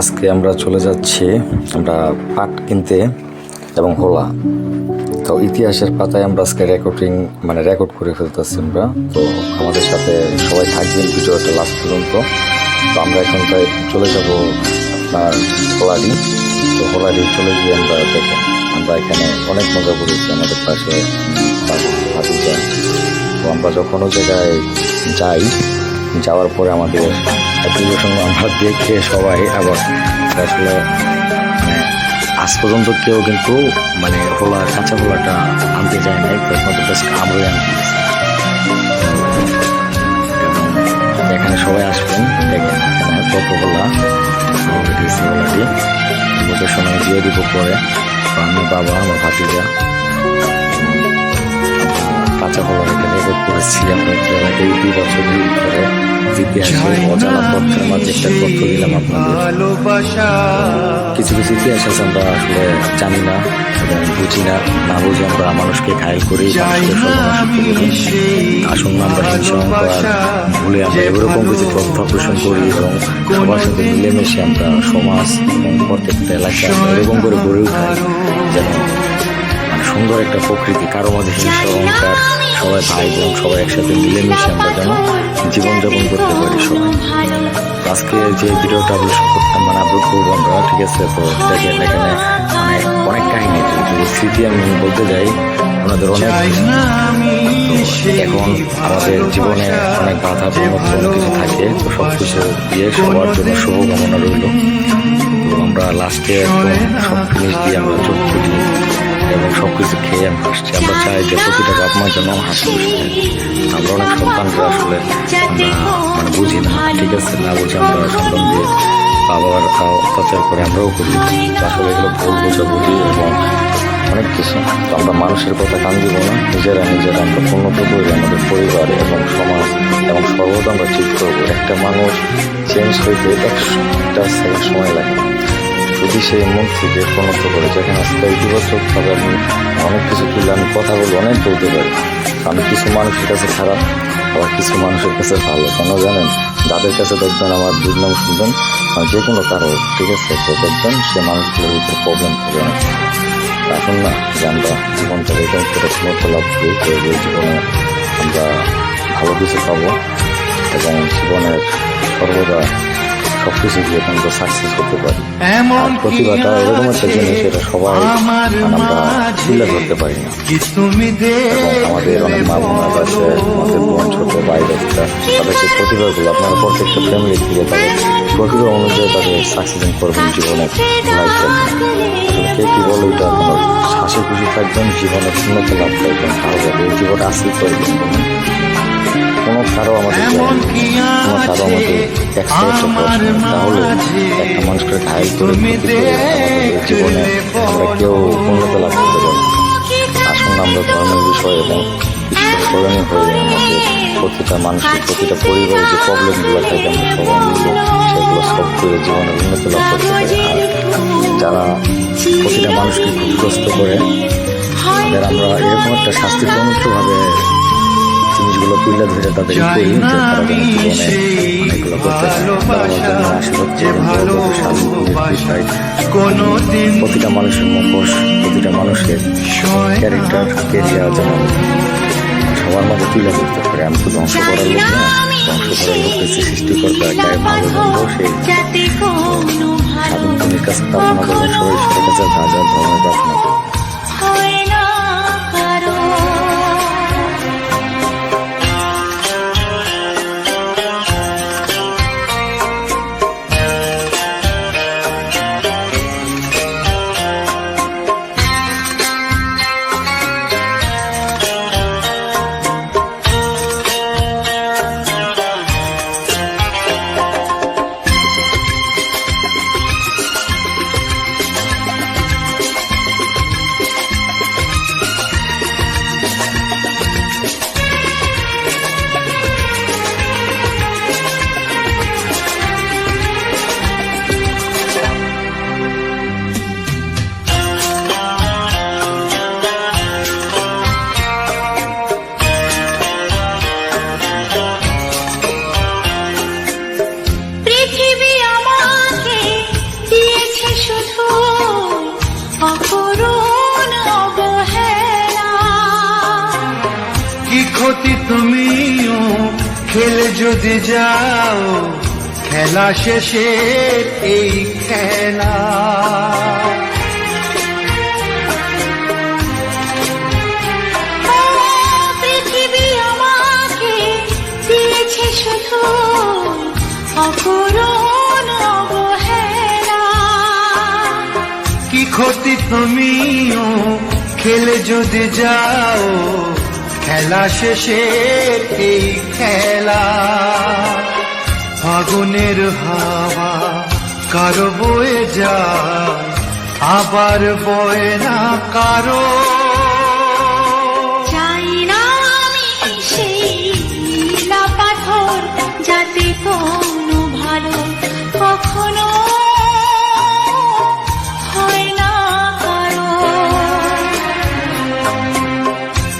আজকে আমরা চলে যাচ্ছি, আমরা পাট কিনতে এবং হোলা। তো ইতিহাসের পাতায় আমরা আজকে রেকর্ডিং মানে রেকর্ড করে ফেলতেছি আমরা। তো আমাদের সাথে সবাই থাকবেন, ভিডিওটা লাস্ট পর্যন্ত। তো আমরা এখন তাই চলে যাব আপনার হোলাডি। তো হোলাডি চলে গিয়ে আমরা দেখেন, আমরা এখানে অনেক মজা করেছি আমাদের পাশে। ভাতিজা তো আমরা যখন জায়গায় যাই, যাওয়ার পরে আমাদের অ্যাপ্লিকেশন আমরা দেখে সবাই আবার আসলে, আজ পর্যন্ত কেউ কিন্তু মানে হোলা কাঁচা হোলাটা আনতে যায় নাই একমাত্র আমরাই আনতে এখানে সবাই আসবেন দেখেন এখানে কত হোলা হোলাটি লোকেশন আমি দিয়ে দিব পরে আমি বাবা, আমার ভাতিজা। কাঁচা কলা এটা রেকর্ড করেছি আপনাদের এলাকায় দুই বছর ধরে ইতিহাসে অজানা তথ্যের মাঝে একটা তথ্য দিলাম আপনাদের। কিছু কিছু ইতিহাস আছে আমরা আসলে জানি না এবং বুঝি না। না বুঝে আমরা মানুষকে ঘায়ল করি আসুন আমরা হিংসা ভুলে আমরা এরকম কিছু তথ্য আকর্ষণ করি এবং সবার সাথে মিলেমিশে আমরা সমাজ এবং প্রত্যেকটা এলাকা এরকম করে গড়ে উঠাই যেন সুন্দর একটা প্রকৃতি কারও মাঝে হিংসা অহংকার সবাই ভাই বোন সবাই একসাথে মিলেমিশে আমরা যেন জীবনযাপন করতে পারি সবাই। আজকে যে ভিডিওটা আপলোড করতাম মানে আপলোড করব আমরা ঠিক আছে? তো দেখেন এখানে মানে অনেক কাহিনী স্মৃতি আমি বলতে যাই আমাদের অনেক এখন আমাদের জীবনে অনেক বাধা অনেক কিছু থাকে তো সব কিছু দিয়ে সবার জন্য শুভকামনা রইল। তো আমরা লাস্টে একদম সব জিনিস দিয়ে আমরা চোখ খুলি। এবং সব কিছু খেয়ে আমরা আসছি আমরা চাই যে প্রতিটা বাপ মা যেন হাসি আমরা অনেক সন্তানকে আসলে মানে বুঝি না। ঠিক আছে না বুঝে আমরা সন্তান দিয়ে বাবার অত্যাচার করে আমরাও করি। আসলে এগুলো ভুল বোঝা বুঝি এবং অনেক কিছু। তো আমরা মানুষের কথা কান দিব না। নিজেরা নিজেরা আমরা উন্নত করি আমাদের পরিবার এবং সমাজ এবং সর্বদা আমরা ঠিক করব। একটা মানুষ চেঞ্জ হইতে একটা সেকেন্ড সময় লাগে। যদি সেই মন থেকে প্রণত করে যেখানে আজকে ইতিবাচকভাবে আমি অনেক কিছু তুলে আমি কথা বলে অনেক বলতে পারি। আমি কিছু মানুষের কাছে খারাপ, আবার কিছু মানুষের কাছে ভালো। কেন জানেন? যাদের কাছে দেখবেন আমার দুর্নাম শুনবেন যে কোনো কারও ঠিক আছে, তো দেখবেন সে মানুষগুলোর ভিতরে প্রবলেম থাকে অনেক। আসুন না, যে আমরা জীবনটা এরকম করে সমর্থ লাভ করি যে জীবনে আমরা ভালো কিছু পাবো এবং জীবনের সর্বদা সব কিছু দিয়ে আমরা সাকসেস করতে পারি। আর প্রতিভাটা এরকম একটা জিনিস এটা সবাই আমরা তুলে ধরতে পারি না। আমাদের অনেক মা বোনার আছে আমাদের বোন ছোট ভাই বাচ্চা তাদের যে প্রতিভাগুলো আপনারা প্রত্যেকটা ফ্যামিলি থেকে তাদের প্রতিভা অনুযায়ী তাদের সাকসেসিং করবেন জীবনে। আসলে কে কি বলে এটা আপনার হাসি খুশি থাকবেন জীবনে উন্নতি লাভ করবেন। যাবে এই আসি করবেন। কারও আমাদের এমন কি কোনো কারও আমাদের এক্সট্রা একটা প্রশ্ন তাহলে একটা মানুষকে ঘায়ল করে জীবনে আমরা কেউ উন্নতি লাভ করতে পারব না। আসুন আমরা ধর্মের বিষয় এবং স্মরণীয় হয়ে আমাদের প্রতিটা মানুষের প্রতিটা পরিবারের যে প্রবলেমগুলো থাকে আমরা সবাই মিলে সেগুলো সলভ করে জীবনে উন্নতি লাভ করতে পারি। আর যারা প্রতিটা মানুষকে ক্ষতিগ্রস্ত করে তাদের আমরা এরকম একটা শাস্তিপূর্ণভাবে জিনিসগুলো তুলে ধরে তাদের যে যে প্রতিটা মানুষের মুখোশ প্রতিটা মানুষের ক্যারেক্টার কেরিয়ার যেমন সবার মাঝে তুলে ধরতে পারে আমি তো ধ্বংস করার লোক না ধ্বংস করার লোক হচ্ছে সৃষ্টিকর্তা গায়ে ভালো বন্ধ সেই স্বাধীন কাছে প্রার্থনা করবেন সবাই ঈশ্বরের কাছে হাজার ধর্মের প্রার্থনা করবেন ক্ষতি তুমিও খেলে যদি যাও খেলা শেষে এই খেলা। কি ক্ষতি তুমিও খেলে যদি যাও খেলা শেষে এই খেলা। ফাগুনের হাওয়া কারও বয়ে যায় আবার বয় না কারও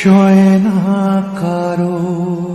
সয় না কারও।